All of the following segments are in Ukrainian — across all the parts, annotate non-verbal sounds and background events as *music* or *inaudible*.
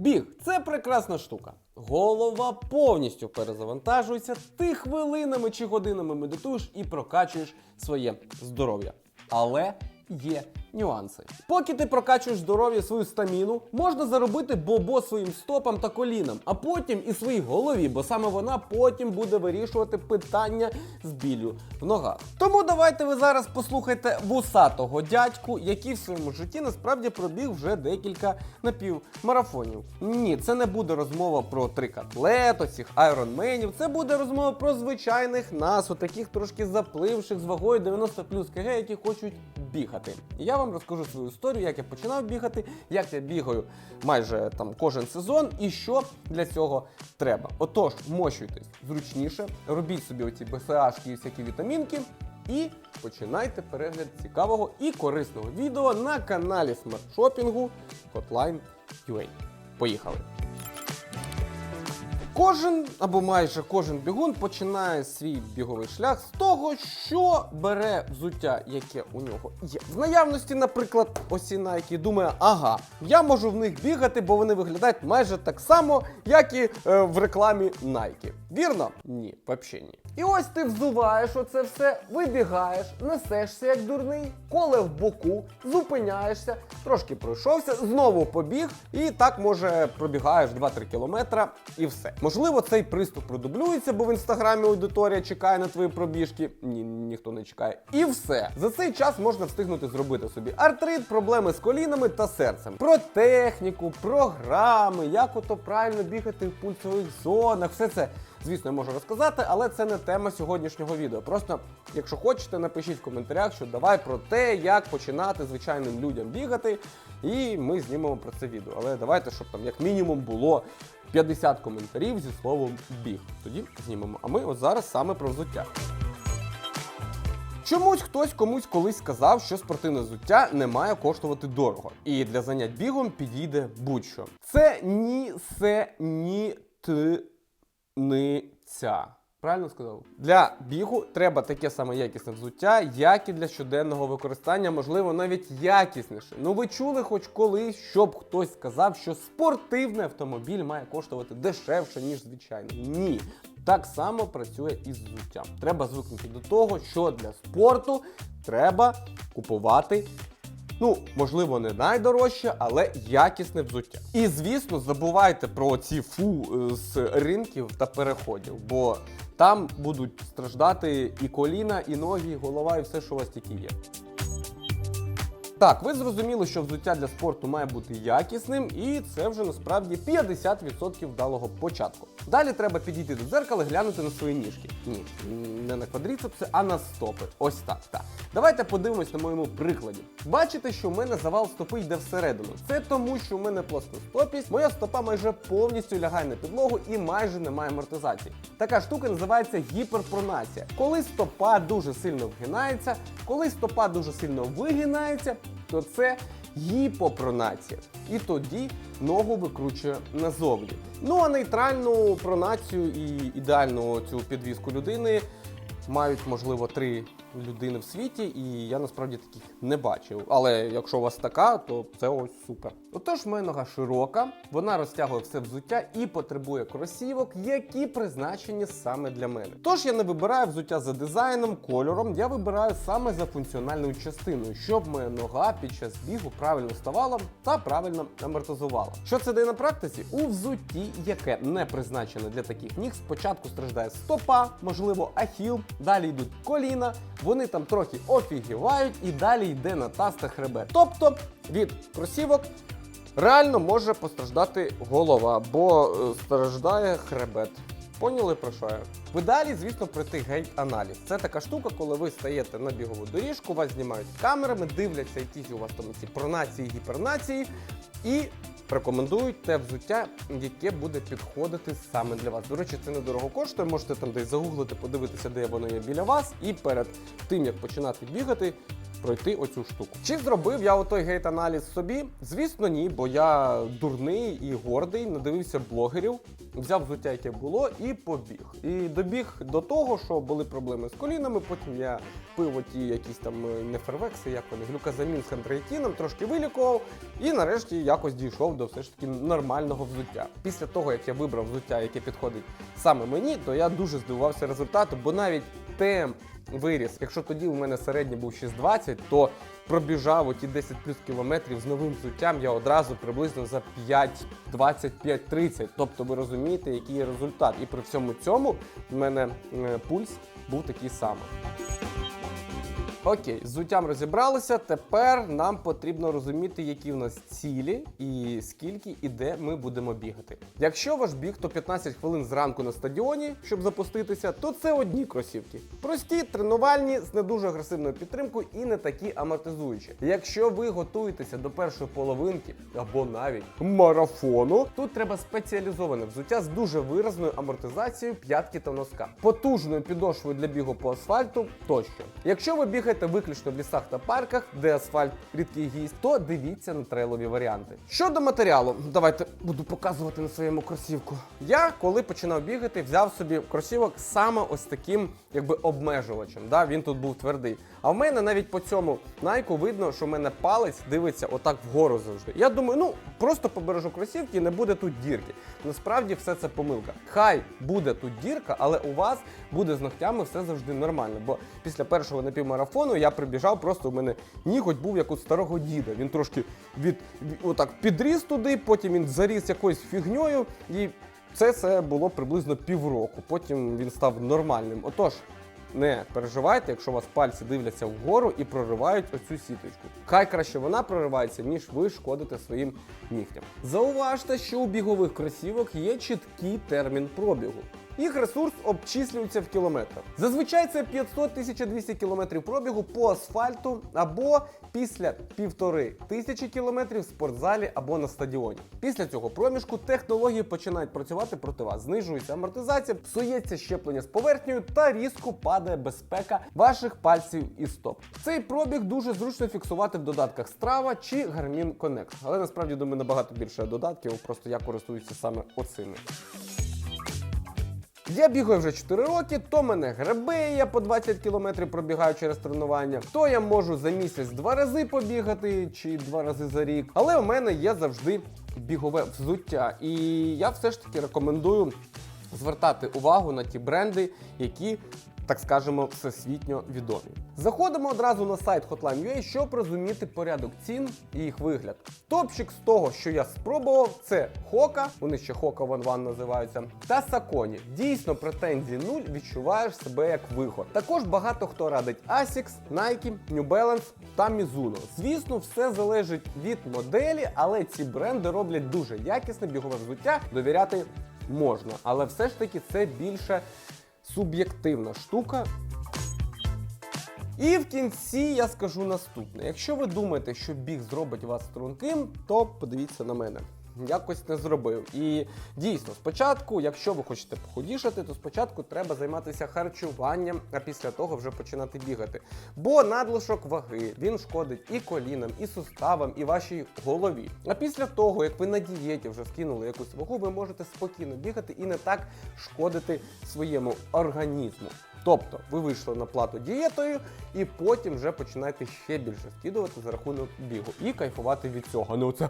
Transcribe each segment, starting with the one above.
Біг це прекрасна штука. Голова повністю перезавантажується. Ти хвилинами чи годинами медитуєш і прокачуєш своє здоров'я. Але є нюанси. Поки ти прокачуєш здоров'я свою стаміну, можна заробити бобо своїм стопам та колінам, а потім і своїй голові, бо саме вона потім буде вирішувати питання з біллю в ногах. Тому давайте ви зараз послухайте вусатого дядьку, який в своєму житті насправді пробіг вже декілька напівмарафонів. Ні, це не буде розмова про трикатлет, оцих айронменів. Це буде розмова про звичайних нас, отаких трошки запливших з вагою 90 плюс КГ, які хочуть бігати. Я вам розкажу свою історію, як я починав бігати, як я бігаю майже там кожен сезон, і що для цього треба. Отож, мощуйтесь зручніше, робіть собі оці БСАшки і всякі вітамінки. І починайте перегляд цікавого і корисного відео на каналі смартшопінгу Hotline.ua. Поїхали! Кожен або майже кожен бігун починає свій біговий шлях з того, що бере взуття, яке у нього є. В наявності, наприклад, ось Nike думає, ага, я можу в них бігати, бо вони виглядають майже так само, як і е, в рекламі Nike. Вірно? Ні, взагалі ні. І ось ти взуваєш оце все, вибігаєш, несешся як дурний, коле в боку, зупиняєшся, трошки пройшовся, знову побіг, і так може пробігаєш 2-3 кілометра і все. Можливо, цей приступ продублюється, бо в інстаграмі аудиторія чекає на твої пробіжки. Ні, ніхто не чекає. І все. За цей час можна встигнути зробити собі артрит, проблеми з колінами та серцем. Про техніку, програми, як ото правильно бігати в пульсових зонах, все це. Звісно, я можу розказати, але це не тема сьогоднішнього відео. Просто, якщо хочете, напишіть в коментарях, що давай про те, як починати звичайним людям бігати, і ми знімемо про це відео. Але давайте, щоб там як мінімум було 50 коментарів зі словом біг. Тоді знімемо. А ми от зараз саме про взуття. Чомусь хтось комусь колись сказав, що спортивне взуття не має коштувати дорого, і для занять бігом підійде будь-що. Це нісенітниця. Правильно сказав? Для бігу треба таке саме якісне взуття, як і для щоденного використання, можливо, навіть якісніше. Ну ви чули хоч колись, щоб хтось сказав, що спортивний автомобіль має коштувати дешевше, ніж звичайний. Ні. Так само працює і з взуттям. Треба звикнути до того, що для спорту треба купувати Ну, можливо, не найдорожче, але якісне взуття. І звісно, забувайте про ці фу е, з ринків та переходів, бо там будуть страждати і коліна, і ноги, і голова, і все, що у вас тільки є. Так, ви зрозуміли, що взуття для спорту має бути якісним, і це вже насправді 50% вдалого початку. Далі треба підійти до дзеркала глянути на свої ніжки. Ні, не на квадріцепси, а на стопи. Ось так. так. Давайте подивимось на моєму прикладі. Бачите, що в мене завал стопи йде всередину. Це тому, що в мене плоскостопість, моя стопа майже повністю лягає на підлогу і майже немає амортизації. Така штука називається гіперпронація. Коли стопа дуже сильно вгинається, коли стопа дуже сильно вигинається, то це гіпопронація. І тоді ногу викручує назовні. Ну а нейтральну пронацію і ідеальну цю підвіску людини мають, можливо, три людини в світі, і я насправді таких не бачив. Але якщо у вас така, то це ось супер. Отож, моя нога широка, вона розтягує все взуття і потребує кросівок, які призначені саме для мене. Тож я не вибираю взуття за дизайном, кольором, я вибираю саме за функціональною частиною, щоб моя нога під час бігу правильно ставала та правильно амортизувала. Що це дає на практиці? У взутті, яке не призначене для таких ніг, спочатку страждає стопа, можливо, ахіл, далі йдуть коліна, вони там трохи офігівають і далі йде на таз та хребет. Тобто від кросівок реально може постраждати голова, бо е, страждає хребет. Поняли про що я? В ідеалі, звісно, пройти гейт-аналіз. Це така штука, коли ви стаєте на бігову доріжку, вас знімають камерами, дивляться, які у вас там ці пронації, гіпернації, і рекомендують те взуття, яке буде підходити саме для вас. До речі, це недорого коштує. Можете там десь загуглити, подивитися, де воно є біля вас. І перед тим як починати бігати, пройти оцю штуку. Чи зробив я отой гейт-аналіз собі? Звісно, ні, бо я дурний і гордий, надивився блогерів, взяв взуття, яке було, і побіг. І добіг до того, що були проблеми з колінами. Потім я пив оті якісь там е, не фервекси, як вони, глюказамін з хандроїтіном, трошки вилікував, і нарешті якось дійшов до все ж таки нормального взуття. Після того, як я вибрав взуття, яке підходить саме мені, то я дуже здивувався результату, бо навіть темп виріс. Якщо тоді у мене середній був 6,20, то пробіжав оті 10 плюс кілометрів з новим взуттям я одразу приблизно за 5,25-5,30. Тобто ви розумієте, який є результат. І при всьому цьому в мене е, пульс був такий самий. Окей, з взуттям розібралися. Тепер нам потрібно розуміти, які в нас цілі і скільки і де ми будемо бігати. Якщо ваш біг то 15 хвилин зранку на стадіоні, щоб запуститися, то це одні кросівки. Прості, тренувальні, з не дуже агресивною підтримкою і не такі амортизуючі. Якщо ви готуєтеся до першої половинки або навіть марафону, тут треба спеціалізоване взуття з дуже виразною амортизацією п'ятки та носка, потужною підошвою для бігу по асфальту тощо. Якщо ви бігаєте виключно в лісах та парках, де асфальт рідкий гість, то дивіться на трейлові варіанти. Щодо матеріалу, давайте буду показувати на своєму кросівку. Я, коли починав бігати, взяв собі кросівок саме ось таким, якби обмежувачем. Да? Він тут був твердий. А в мене навіть по цьому найку видно, що в мене палець дивиться отак вгору завжди. Я думаю, ну просто побережу кросівки і не буде тут дірки. Насправді все це помилка. Хай буде тут дірка, але у вас буде з ногтями все завжди нормально. Бо після першого напівмарафону я прибіжав, просто у мене ніготь був як у старого діда. Він трошки від, від отак підріс туди, потім він заріс якоюсь фігньою, і це все було приблизно півроку. Потім він став нормальним. Отож. Не переживайте, якщо у вас пальці дивляться вгору і проривають оцю сіточку. Хай краще вона проривається, ніж ви шкодите своїм нігтям. Зауважте, що у бігових кросівок є чіткий термін пробігу. Їх ресурс обчислюється в кілометрах. Зазвичай це 500-1200 кілометрів пробігу по асфальту або після півтори тисячі кілометрів в спортзалі або на стадіоні. Після цього проміжку технології починають працювати проти вас. Знижується амортизація, псується щеплення з поверхнею та різко падає безпека ваших пальців і стоп. Цей пробіг дуже зручно фіксувати в додатках Strava чи Garmin Connect. Але насправді думаю набагато більше додатків, просто я користуюся саме оцими. Я бігаю вже 4 роки, то мене гребе, я по 20 кілометрів пробігаю через тренування, то я можу за місяць два рази побігати чи два рази за рік. Але у мене є завжди бігове взуття. І я все ж таки рекомендую звертати увагу на ті бренди, які. Так скажемо, всесвітньо відомі. Заходимо одразу на сайт Hotline.ua, щоб розуміти порядок цін і їх вигляд. Топчик з того, що я спробував, це Хока, вони ще Хока One One називаються, та Саконі. Дійсно, претензій нуль, відчуваєш себе як виход. Також багато хто радить Asics, Nike, New Balance та Mizuno. Звісно, все залежить від моделі, але ці бренди роблять дуже якісне бігове взуття. Довіряти можна, але все ж таки це більше суб'єктивна штука. І в кінці я скажу наступне: якщо ви думаєте, що біг зробить вас струнким, то подивіться на мене. Якось не зробив. І дійсно, спочатку, якщо ви хочете похудішати, то спочатку треба займатися харчуванням, а після того вже починати бігати. Бо надлишок ваги він шкодить і колінам, і суставам, і вашій голові. А після того, як ви на дієті вже скинули якусь вагу, ви можете спокійно бігати і не так шкодити своєму організму. Тобто ви вийшли на плату дієтою і потім вже починаєте ще більше скидувати за рахунок бігу і кайфувати від цього. Ну оце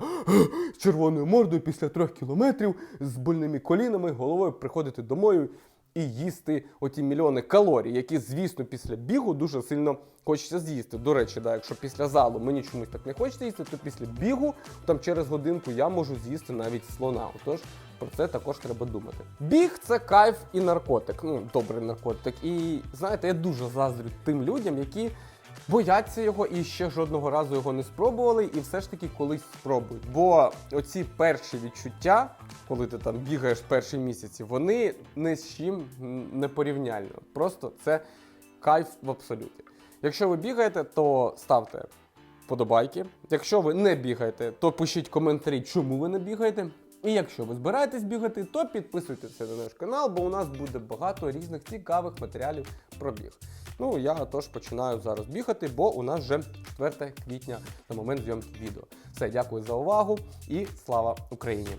з *gasps* червоною мордою після трьох кілометрів з больними колінами, головою приходити домою і їсти оті мільйони калорій, які, звісно, після бігу дуже сильно хочеться з'їсти. До речі, да, якщо після залу мені чомусь так не хочеться їсти, то після бігу там через годинку я можу з'їсти навіть слона. Отож, про це також треба думати. Біг це кайф і наркотик. Ну, добрий наркотик. І знаєте, я дуже заздрю тим людям, які бояться його і ще жодного разу його не спробували, і все ж таки колись спробують. Бо оці перші відчуття, коли ти там бігаєш перші місяці, вони ні з чим не порівняльно. Просто це кайф в абсолюті. Якщо ви бігаєте, то ставте вподобайки. Якщо ви не бігаєте, то пишіть коментарі, чому ви не бігаєте. І якщо ви збираєтесь бігати, то підписуйтеся на наш канал, бо у нас буде багато різних цікавих матеріалів про біг. Ну, я тож починаю зараз бігати, бо у нас вже 4 квітня на момент зйомки відео. Все, дякую за увагу і слава Україні!